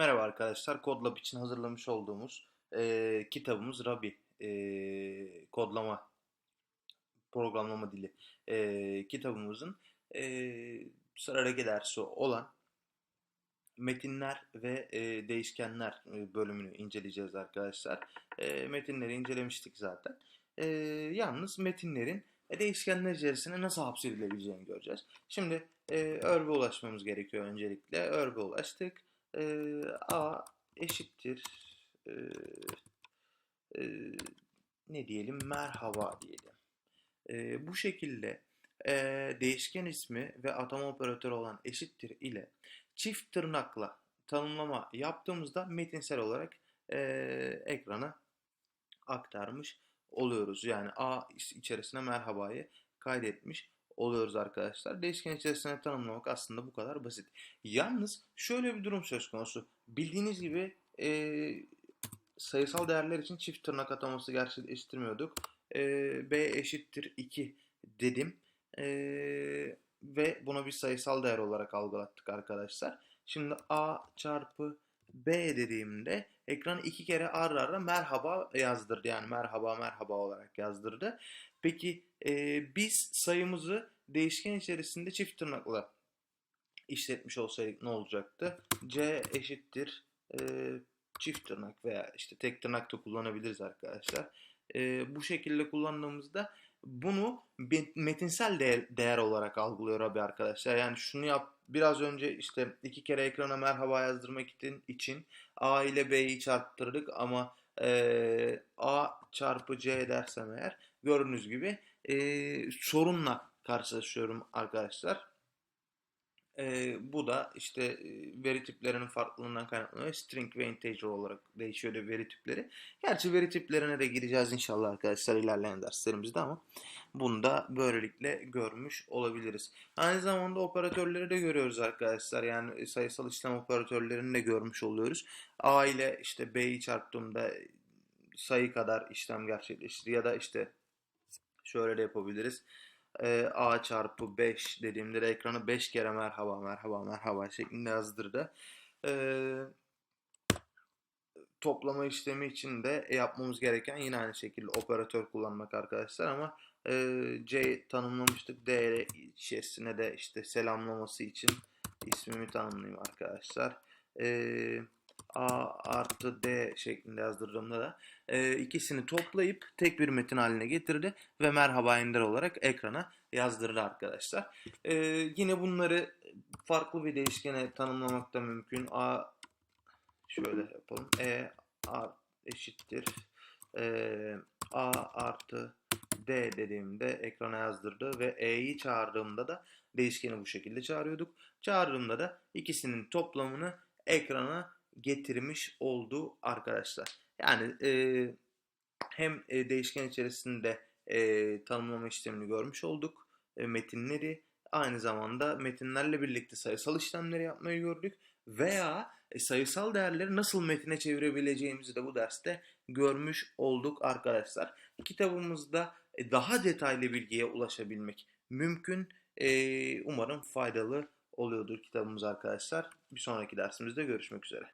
Merhaba arkadaşlar, Kodlab için hazırlamış olduğumuz e, kitabımız Rabi e, kodlama programlama dili e, kitabımızın e, sıradaki dersi olan metinler ve e, değişkenler e, bölümünü inceleyeceğiz arkadaşlar. E, metinleri incelemiştik zaten. E, yalnız metinlerin değişkenler içerisine nasıl hapsedilebileceğini göreceğiz. Şimdi e, örbe ulaşmamız gerekiyor öncelikle. Örbe ulaştık e, A eşittir e, e, ne diyelim merhaba diyelim. E, bu şekilde e, değişken ismi ve atama operatörü olan eşittir ile çift tırnakla tanımlama yaptığımızda metinsel olarak e, ekrana aktarmış oluyoruz. Yani A içerisine merhabayı kaydetmiş oluyoruz arkadaşlar. Değişken içerisine tanımlamak aslında bu kadar basit. Yalnız şöyle bir durum söz konusu. Bildiğiniz gibi e, sayısal değerler için çift tırnak ataması gerçekleştirmiyorduk. E, B eşittir 2 dedim. E, ve bunu bir sayısal değer olarak algılattık arkadaşlar. Şimdi A çarpı B dediğimde ekran iki kere ara ara merhaba yazdırdı. Yani merhaba merhaba olarak yazdırdı. Peki e, biz sayımızı değişken içerisinde çift tırnakla işletmiş olsaydık ne olacaktı? C eşittir e, çift tırnak veya işte tek tırnak da kullanabiliriz arkadaşlar. E, bu şekilde kullandığımızda bunu metinsel değer, değer olarak algılıyor abi arkadaşlar. Yani şunu yap biraz önce işte iki kere ekrana merhaba yazdırmak için A ile B'yi çarptırdık ama e, A çarpı C dersem eğer gördüğünüz gibi e, sorunla karşılaşıyorum arkadaşlar. E, bu da işte veri tiplerinin farklılığından kaynaklanıyor. String ve integer olarak değişiyor veri tipleri. Gerçi veri tiplerine de gireceğiz inşallah arkadaşlar ilerleyen derslerimizde ama bunu da böylelikle görmüş olabiliriz. Aynı zamanda operatörleri de görüyoruz arkadaşlar. Yani sayısal işlem operatörlerini de görmüş oluyoruz. A ile işte B'yi çarptığımda sayı kadar işlem gerçekleştir ya da işte şöyle de yapabiliriz. E, A çarpı 5 dediğimde de ekranı 5 kere merhaba merhaba merhaba şeklinde yazdırdı. E, toplama işlemi için de yapmamız gereken yine aynı şekilde operatör kullanmak arkadaşlar ama e, C tanımlamıştık. D içerisine de işte selamlaması için ismimi tanımlayayım arkadaşlar. Eee A artı D şeklinde yazdırdığımda da e, ikisini toplayıp tek bir metin haline getirdi ve merhaba ender olarak ekrana yazdırdı arkadaşlar. E, yine bunları farklı bir değişkene tanımlamak da mümkün. A şöyle yapalım. E A eşittir e, A artı D dediğimde ekrana yazdırdı ve E'yi çağırdığımda da değişkeni bu şekilde çağırıyorduk. Çağırdığımda da ikisinin toplamını ekrana getirmiş oldu arkadaşlar. Yani e, hem e, değişken içerisinde e, tanımlama işlemini görmüş olduk. E, metinleri aynı zamanda metinlerle birlikte sayısal işlemleri yapmayı gördük. Veya e, sayısal değerleri nasıl metine çevirebileceğimizi de bu derste görmüş olduk arkadaşlar. Kitabımızda e, daha detaylı bilgiye ulaşabilmek mümkün. E, umarım faydalı oluyordur kitabımız arkadaşlar. Bir sonraki dersimizde görüşmek üzere.